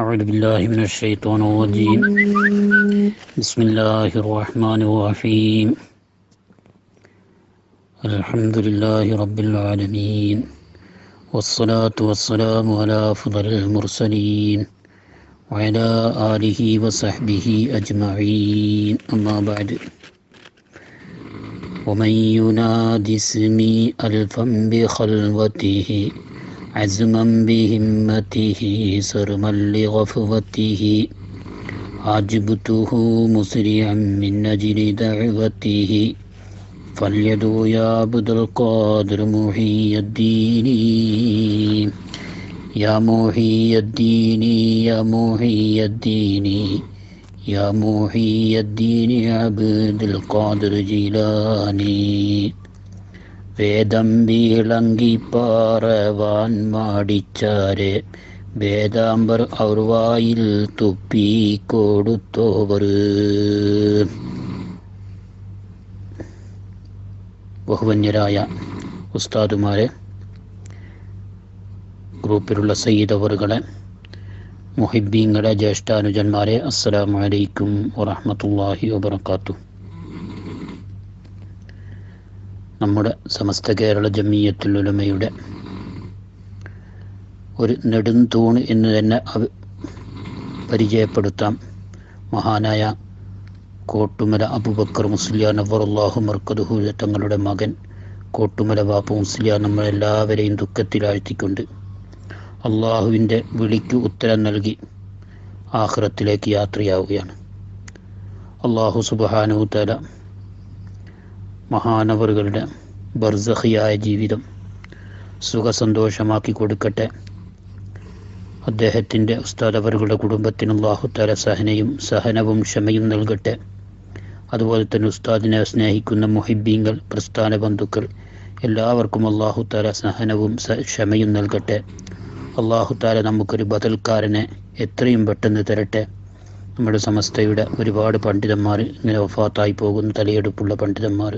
أعوذ بالله من الشيطان الرجيم. بسم الله الرحمن الرحيم. الحمد لله رب العالمين. والصلاة والسلام على أفضل المرسلين وعلى آله وصحبه أجمعين. أما بعد. ومن ينادي اسمي ألفا بخلوته عزما بهمته سرما لغفوته. عجبته مسرعا من أجل دعوته. فليدعو يا عبد القادر محي الدين. يا محي الدين يا محي الدين. يا محي الدين عبد القادر جيلاني. വേദം വീളങ്കിപ്പാറവാൻ പാറവാൻ മാടിച്ചാരെ. വേദാംബർ അവർവായിൽ തുപ്പി കൊടുത്തോവർ. ബഹുവന്യരായ ഉസ്താദുമാരെ ഗ്രൂപ്പിലുള്ള സയ്യിദവറുകളെ മുഹിബീങ്ങളെ ജ്യേഷ്ഠാനുജന്മാരെ അസ്സലാമലൈക്കും വറഹമത്തല്ലാഹി വബർക്കാത്തു നമ്മുടെ സമസ്ത കേരള ജമീയത്തുൽ ഉലമയുടെ ഒരു നെടുംതൂണ് എന്ന് തന്നെ പരിചയപ്പെടുത്താം. മഹാനായ കോട്ടുമല അബുബക്കർ മുസ്ലിയാ നവറുല്ലാഹു മർക്കദുഹു തങ്ങളുടെ മകൻ കോട്ടുമല ബാപ്പു മുസ്ലിയാർ നമ്മളെല്ലാവരെയും ദുഃഖത്തിലാഴ്ത്തിക്കൊണ്ട് അള്ളാഹുവിന്റെ വിളിക്ക് ഉത്തരം നൽകി ആഹ്റത്തിലേക്ക് യാത്രയാവുകയാണ്. അള്ളാഹു സുബാനുത്തല തല മഹാനവറുകളുടെ ബർസഹിയായ ജീവിതം സുഖസന്തോഷമാക്കി കൊടുക്കട്ടെ. അദ്ദേഹത്തിന്റെ ഉസ്താദവറുകളുടെ കുടുംബത്തിന് അള്ളാഹുത്താല സഹനയും സഹനവും ക്ഷമയും നൽകട്ടെ. അതുപോലെ തന്നെ ഉസ്താദിനെ സ്നേഹിക്കുന്ന മുഹിബീങ്ങൾ പ്രസ്ഥാന ബന്ധുക്കൾ എല്ലാവർക്കും അള്ളാഹുത്താല സഹനവും ക്ഷമയും നൽകട്ടെ. അള്ളാഹുത്താല നമുക്കൊരു ബദൽക്കാരനെ എത്രയും പെട്ടെന്ന് തരട്ടെ. നമ്മുടെ സമസ്തയുടെ ഒരുപാട് പണ്ഡിതന്മാർ ഇങ്ങനെ വഫാത്തായി പോകുന്ന തലയെടുപ്പുള്ള പണ്ഡിതന്മാർ.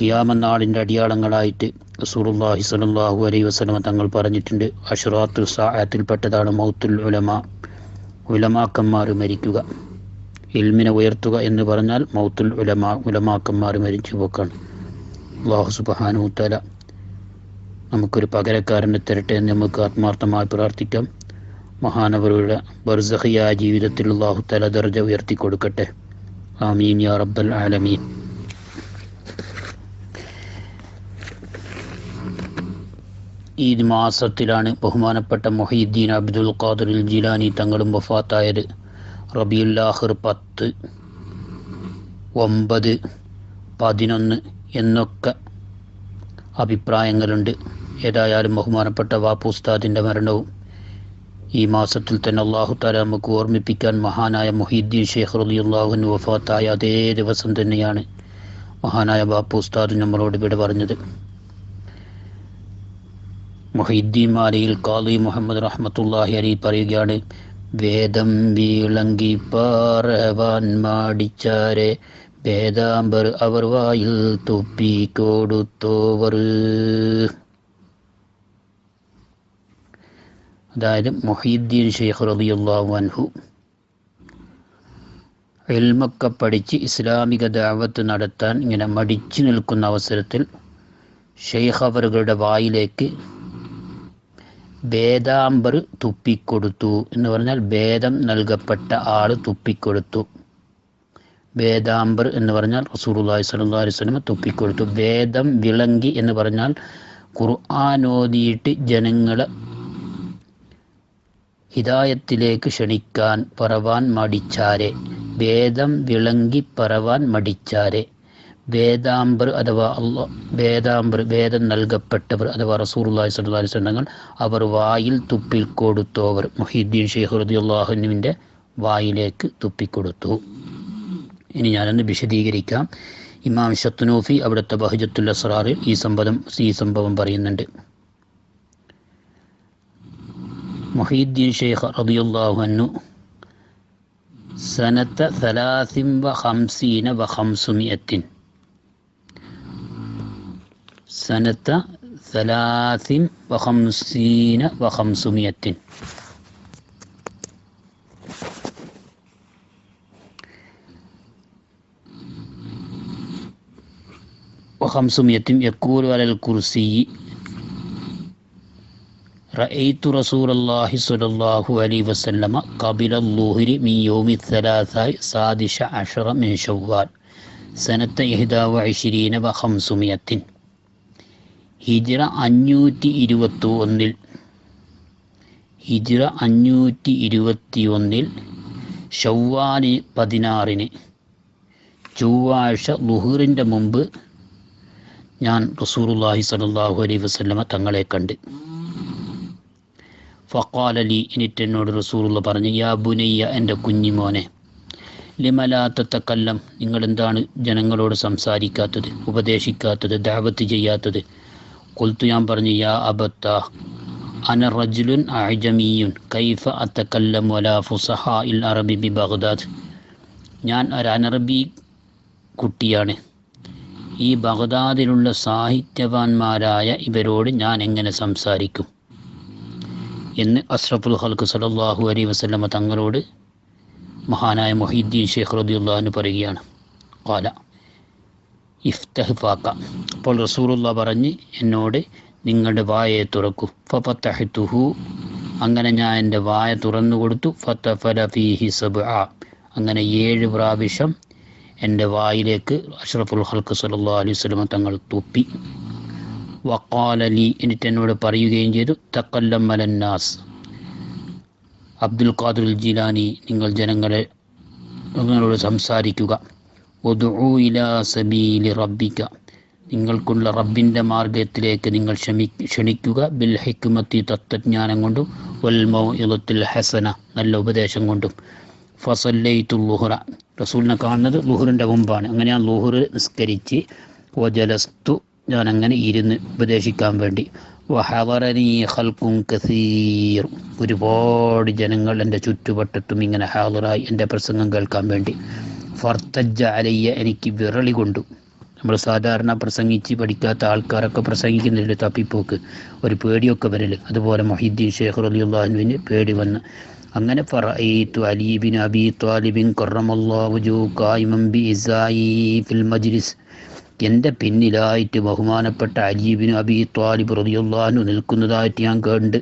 കിയാമനാളിന്റെ അടിയാളങ്ങളായിട്ട് റസൂലുള്ളാഹി സലാഹു അലൈ വസ്ലമ തങ്ങൾ പറഞ്ഞിട്ടുണ്ട്. അഷുറാത്തുൽ സാഅത്തിൽപ്പെട്ടതാണ് മൗത്തുൽ ഉലമ. ഉലമാക്കന്മാർ മരിക്കുക. ഇൽമിനെ ഉയർത്തുക എന്ന് പറഞ്ഞാൽ മൗത്തുൽ ഉലമ ഉലമാക്കന്മാർ മരിച്ചു പോക്കാണ്. അള്ളാഹു സുബ്ഹാനഹു തആല നമുക്കൊരു പകരക്കാരനെ തരട്ടെ എന്ന് നമുക്ക് ആത്മാർത്ഥമായി പ്രാർത്ഥിക്കാം. മഹാനവരുടെ ബർസഹിയായ ജീവിതത്തിൽ അള്ളാഹു തല ദർജ ഉയർത്തി കൊടുക്കട്ടെ ആമീൻ യാ റബ്ബൽ ആലമീൻ. ഈ മാസത്തിലാണ് ബഹുമാനപ്പെട്ട മൊഹീദ്ദീൻ അബ്ദുൽ ഖാദിർ ജിലാനി തങ്ങളും വഫാത്തായത്. റബിയുല്ലാഹിർ പത്ത് ഒമ്പത് പതിനൊന്ന് എന്നൊക്കെ അഭിപ്രായങ്ങളുണ്ട്. ഏതായാലും ബഹുമാനപ്പെട്ട വാപ്പുസ്താദിന്റെ മരണവും ഈ മാസത്തിൽ തന്നെ അള്ളാഹു താല നമുക്ക് ഓർമ്മിപ്പിക്കാൻ മഹാനായ മൊഹീദ്ദീൻ ഷെയ്ഖ് റബിയുല്ലാഹുവിന് വഫാത്തായ അതേ ദിവസം തന്നെയാണ് മഹാനായ ബാപ്പു ഉസ്താദ് നമ്മളോട് ഇവിടെ പറഞ്ഞത്. മൊഹീദ്ദീൻ മാലയിൽ കാളി മുഹമ്മദ് റഹ്മത്തുല്ലാഹി അലി പറയുകയാണ് വേദം വീളങ്കി പാറവാൻ മാടിച്ചാരെ വേദാംബർ അവർ വായിൽ തുപ്പി കൊടുത്തോവർ. അതായത് മൊഹീദ്ദീൻ ഷെയ്ഖ് റളിയല്ലാഹു അൻഹു എൽമൊക്കെ പഠിച്ച് ഇസ്ലാമിക ദാവത്ത് നടത്താൻ ഇങ്ങനെ മടിച്ചു നിൽക്കുന്ന അവസരത്തിൽ ഷെയ്ഖ് അവറുകളുടെ വായിലേക്ക് വേദാംബർ തുപ്പിക്കൊടുത്തു. എന്ന് പറഞ്ഞാൽ വേദം നൽകപ്പെട്ട ആൾ തുപ്പിക്കൊടുത്തു. വേദാംബർ എന്ന് പറഞ്ഞാൽ റസൂറുല്ലാഹി സ്വല്ലല്ലാഹു അലൈഹി വസല്ലം തുപ്പിക്കൊടുത്തു. വേദം വിളങ്കി എന്ന് പറഞ്ഞാൽ ഖുർആൻ ഓതിയിട്ട് ജനങ്ങളെ ഹിതായത്തിലേക്ക് ക്ഷണിക്കാൻ പറവാൻ മടിച്ചാരെ. വേദം വിളങ്ങി പറവാൻ മടിച്ചാരെ. വേദാംബർ അഥവാ അള്ളാ വേദാംബർ വേദം നൽകപ്പെട്ടവർ അഥവാ റസൂർ അള്ളഹി അലൈഹി വസല്ലം അവർ വായിൽ തുപ്പിൽ കൊടുത്തോവർ മുഹീദ്ദീൻ ഷെയ്ഖ് അള്ളാഹുനുവിന്റെ വായിലേക്ക് തുപ്പിക്കൊടുത്തു ഇനി ഞാനൊന്ന് വിശദീകരിക്കാം. ഇമാം ഷത്തുനൂഫി അവിടുത്തെ ബഹജത്തുൽ അസ്റാറിൽ ഈ സംഭവം ഈ സംഭവം പറയുന്നുണ്ട്. മുഹീദ്ദീൻ ഷെയ്ഖ് റളിയല്ലാഹു അൻഹു സനത്ത സലാസിം വ ഹംസീന വ ഹംസുമിയത്തിൻ سنة ثلاث وخمسين وخمسمائة وخمسمائة يقول على الكرسي رأيت رسول الله صلى الله عليه وسلم قبل الظهر من يوم الثلاثاء سادس عشر من شوال سنة إحدى وعشرين وخمسمائة ഹിജ്റ അഞ്ഞൂറ്റി ഇരുപത്തി ഒന്നിൽ ഹിജിറ അഞ്ഞൂറ്റി ഇരുപത്തി ഒന്നിൽ ഷവ്വാലി പതിനാറിന്. ചൊവ്വാഴ്ച ലുഹൂറിന്റെ മുമ്പ് ഞാൻ റസൂറുല്ലാഹി സലാഹു അലൈ വസ്ലമ തങ്ങളെ കണ്ട്. ഫക്കാലലി എന്നിട്ട് എന്നോട് റസൂറുള്ള പറഞ്ഞു യാ ബുനയ്യ എന്റെ കുഞ്ഞിമോനെ ലിമലാത്ത കല്ലം നിങ്ങളെന്താണ് ജനങ്ങളോട് സംസാരിക്കാത്തത് ഉപദേശിക്കാത്തത് ദാവത്ത് ചെയ്യാത്തത്? കൊൽത്തു ഞാൻ പറഞ്ഞു യാ അബത്ത അന റജുലുൻ അജമിയുൻ കൈഫ അത്തക്കല്ലം വല ഫുസഹ ഇൽ അറബി ബി ബഗ്ദാദ് ഞാൻ ഒരു അനറബി കുട്ടിയാണ്. ഈ ബഗ്ദാദിലുള്ള സാഹിത്യവാന്മാരായ ഇവരോട് ഞാൻ എങ്ങനെ സംസാരിക്കും? എന്ന് അസ്റഫുൽ ഹൽക്ക് സലല്ലാഹു അലൈ വസ്ലമ തങ്ങളോട് മഹാനായ മൊഹീദ്ദീൻ ഷെയ്ഖ് റദിയുള്ളഹാന് പറയുകയാണ്. കാല ഇഫ്തഹ് ഫാക്ക അപ്പോൾ റസൂലുള്ള പറഞ്ഞ് എന്നോട് നിങ്ങളുടെ വായയെ തുറക്കൂ. ഫത്തഹിത്തുഹു അങ്ങനെ ഞാൻ എന്റെ വായ തുറന്നു കൊടുത്തു. ഫീഹി അങ്ങനെ ഏഴ് പ്രാവശ്യം എന്റെ വായിലേക്ക് അഷ്റഫുൽ ഹൽക്ക് സല്ലാ അലൈഹി സ്വലമ തങ്ങൾ തുപ്പി. വക്കാലലി എന്നിട്ട് എന്നോട് പറയുകയും ചെയ്തു തക്കല്ലം മലന്നാസ് അബ്ദുൽ ഖാദുൽ ജിലാനി നിങ്ങൾ ജനങ്ങളെ നിങ്ങളോട് സംസാരിക്കുക. ഒതുഊ ഇലാ സബീലി റബ്ബിക്ക നിങ്ങൾക്കുള്ള റബ്ബിന്റെ മാർഗത്തിലേക്ക് നിങ്ങൾ ക്ഷമി ക്ഷണിക്കുക. ബിൽ ഹിക്കുമത്തി തത്വജ്ഞാനം കൊണ്ടും വൽ മൗഇദത്തിൽ ഹസന നല്ല ഉപദേശം കൊണ്ടും. ഫസല്ലൈത്തു ലുഹുറ. റസൂലിനെ കാണുന്നത് ലുഹുറിന്റെ മുമ്പാണ്. അങ്ങനെ ഞാൻ ലുഹുർ നിസ്കരിച്ച് വജലസ്തു ഞാൻ അങ്ങനെ ഇരുന്ന് ഉപദേശിക്കാൻ വേണ്ടി. കസീർ. ഒരുപാട് ജനങ്ങൾ എന്റെ ചുറ്റുവട്ടത്തും ഇങ്ങനെ ഹാവറായി എന്റെ പ്രസംഗം കേൾക്കാൻ വേണ്ടി. ഫർത്തജ്ജ അലയ്യ എനിക്ക് വിരളി കൊണ്ടു. നമ്മൾ സാധാരണ പ്രസംഗിച്ച് പഠിക്കാത്ത ആൾക്കാരൊക്കെ പ്രസംഗിക്കുന്നതിന്റെ തപ്പിപ്പോക്ക്? ഒരു പേടിയൊക്കെ വരൽ അതുപോലെ മൊഹീദ്ദീൻ ഷേഖ് അള്ളാഹുവിന് പേടി വന്ന്. അങ്ങനെ ഫറഅയ്തു അലീബിൻ അബി ത്വാലിബിൻ ഫിൽ മജ്ലിസ്. എന്റെ പിന്നിലായിട്ട് ബഹുമാനപ്പെട്ട അലീബിൻ അബി ത്വാലിബ് റളിയല്ലാഹു നിൽക്കുന്നതായിട്ട് ഞാൻ കണ്ട്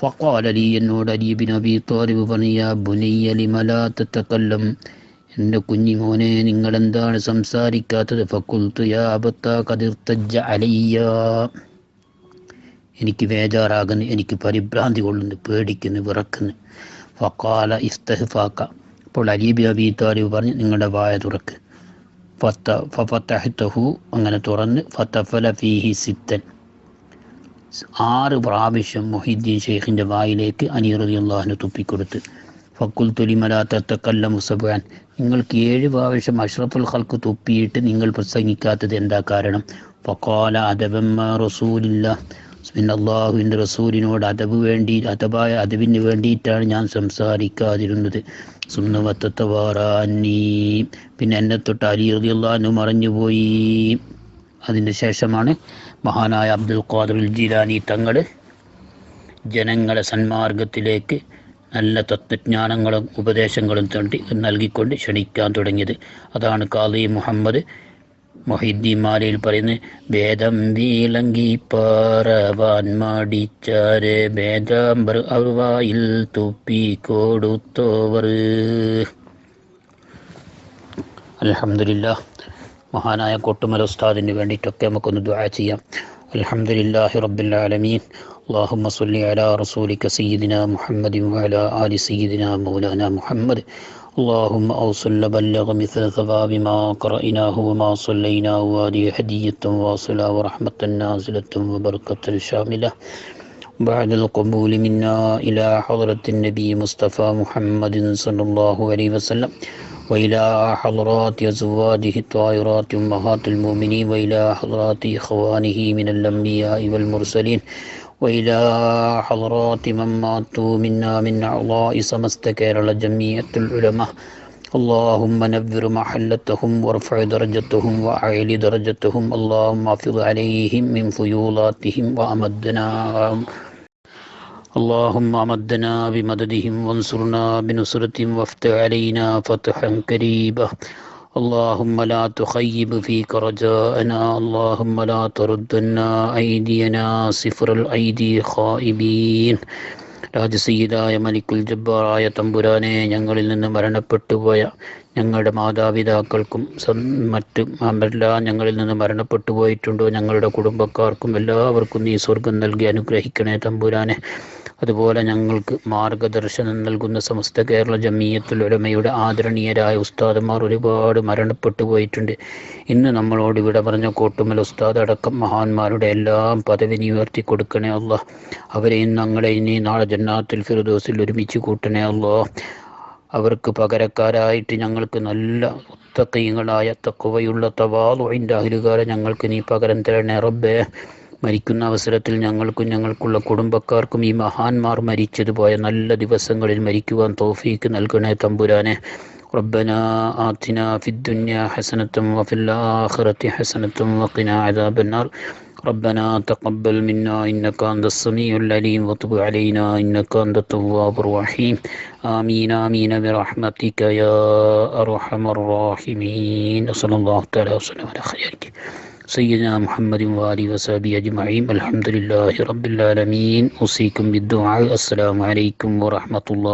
ഫക്വാൽ അലി എന്നോട് അലീബിൻ അബി ത്വാലിബ് പറഞ്ഞ ബുനയ്യ തതകല്ലം എന്റെ കുഞ്ഞിമോനെ നിങ്ങൾ എന്താണ് സംസാരിക്കാത്തത്? ഫക്കുൽത്തു യാ അലയ്യ. എനിക്ക് വേജാറാകുന്നു എനിക്ക് പരിഭ്രാന്തി കൊള്ളുന്നു പേടിക്കുന്നു വിറക്കുന്നു. ഫക്കാല ഇസ്തഹ്ഫാക്ക. അപ്പോൾ അലീബി അബി താലിബ് പറഞ്ഞ് നിങ്ങളുടെ വായ തുറക്ക്. ഫത്ത ഫത്തഹു അങ്ങനെ തുറന്ന് ഫത്തഫല ഫീഹി സിത്തൻ. ആറ് പ്രാവശ്യം മൊഹീദ്ദീൻ ഷെയ്ഖിന്റെ വായിലേക്ക് അനീറതി അള്ളാഹിന് തുപ്പിക്കൊടുത്ത്. ഫക്കുൽ തുലിമലാത്തക്കല്ല മുസബാൻ നിങ്ങൾക്ക് ഏഴ് പ്രാവശ്യം അഷ്റഫുൽ ഹൽക്ക് തുപ്പിയിട്ട് നിങ്ങൾ പ്രസംഗിക്കാത്തത് എന്താ കാരണം? ഫക്കോല അദബമ്മ റസൂലില്ല. പിന്നെ അള്ളാഹുവിന്റെ റസൂലിനോട് അദബ് വേണ്ടി അതബായ അതബിന് വേണ്ടിയിട്ടാണ് ഞാൻ സംസാരിക്കാതിരുന്നത്. സുന്നവത്തവാറാന്നീ പിന്നെ എന്നെ തൊട്ട് അലി റളിയല്ലാഹു മറഞ്ഞുപോയി. അതിന്റെ ശേഷമാണ് മഹാനായ അബ്ദുൽ ഖാദർ ജിലാനി തങ്ങൾ ജനങ്ങളെ സന്മാർഗത്തിലേക്ക് നല്ല തത്വജ്ഞാനങ്ങളും ഉപദേശങ്ങളും തണ്ടി നൽകിക്കൊണ്ട് ക്ഷണിക്കാൻ തുടങ്ങിയത്. അതാണ് കാലി മുഹമ്മദ് മൊഹിദ്ദീമാലയിൽ പറയുന്നത് വേദം വീലങ്കി പാറവാൻ മടിച്ചാര് ഭേദാംബർ അറുവായിൽ തുപ്പി കൊടുത്തോവർ. അലഹമില്ല മഹാനായ കൊട്ടുമല ഉസ്താദിന് വേണ്ടിയിട്ടൊക്കെ നമുക്കൊന്ന് ദുആ ചെയ്യാം. അൽഹംദുലില്ലാഹി റബ്ബിൽ ആലമീൻ. اللهم صل على رسولك سيدنا محمد وعلى آل سيدنا مولانا محمد اللهم أوصل بلغ مثل ثواب ما قرأناه وما صليناه وهذه هدية واصلة ورحمة نازلة وبركة شاملة بعد القبول منا إلى حضرة النبي مصطفى محمد صلى الله عليه وسلم وإلى حضرات أزواجه الطاهرات أمهات المؤمنين وإلى حضرات إخوانه من الأنبياء والمرسلين وإلى حضرات من ماتوا منا من أعضاء سمست كيرل جميع العلماء اللهم نبر محلتهم وارفع درجتهم وأعلي درجتهم اللهم احفظ عليهم من فيولاتهم وأمدنا اللهم أمدنا بمددهم وانصرنا بنصرتهم وافتح علينا فتحا قريبا اللهم لا تخيب فيك رجاءنا اللهم لا تردنا أيدينا صفر الأيدي خائبين രാജസീതായ മലിക്കുൽ ജബ്ബാറായ തമ്പുരാനെ ഞങ്ങളിൽ നിന്ന് മരണപ്പെട്ടു പോയ ഞങ്ങളുടെ മാതാപിതാക്കൾക്കും മറ്റും അവരെല്ലാം ഞങ്ങളിൽ നിന്ന് മരണപ്പെട്ടു പോയിട്ടുണ്ടോ? ഞങ്ങളുടെ കുടുംബക്കാർക്കും എല്ലാവർക്കും നീ സ്വർഗം നൽകി അനുഗ്രഹിക്കണേ തമ്പുരാനെ. അതുപോലെ ഞങ്ങൾക്ക് മാർഗദർശനം നൽകുന്ന സമസ്ത കേരള ജമീയത്തുൽ ഉലമയുടെ ആദരണീയരായ ഉസ്താദന്മാർ ഒരുപാട് മരണപ്പെട്ടു പോയിട്ടുണ്ട്. ഇന്ന് നമ്മളോട് ഇവിടെ പറഞ്ഞ കോട്ടുമൽ ഉസ്താദ് അടക്കം മഹാന്മാരുടെ എല്ലാം പദവി നീ ഉയർത്തി കൊടുക്കണേ അല്ല അവരെയും ഞങ്ങളെ ഇനി നാളെ ജന്നാത്തുൽ ഫിറുദോസിൽ ഒരുമിച്ച് കൂട്ടണേ അല്ലോ അവർക്ക് പകരക്കാരായിട്ട് ഞങ്ങൾക്ക് നല്ല ഉത്തക്കീങ്ങളായ തക്കുവയുള്ള തവാലുവിൻ്റെ അഹിലുകാരെ ഞങ്ങൾക്ക് നീ പകരം തരണേ റബ്ബേ മരിക്കുന്ന അവസരത്തിൽ ഞങ്ങൾക്കും ഞങ്ങൾക്കുള്ള കുടുംബക്കാർക്കും ഈ മഹാന്മാർ മരിച്ചതുപോയ നല്ല ദിവസങ്ങളിൽ മരിക്കുവാൻ തോഫീക്ക് നൽകണേ തമ്പുരാനെ ربنا آتنا في الدنيا حسنة وفي الآخرة حسنة وقنا عذاب النار ربنا تقبل منا إنك أنت السميع العليم وتب علينا إنك أنت التواب الرحيم آمين آمين برحمتك يا أرحم الراحمين صلى الله تعالى وسلم على خيرك سيدنا محمد وآله وصحبه أجمعين الحمد لله رب العالمين أوصيكم بالدعاء السلام عليكم ورحمة الله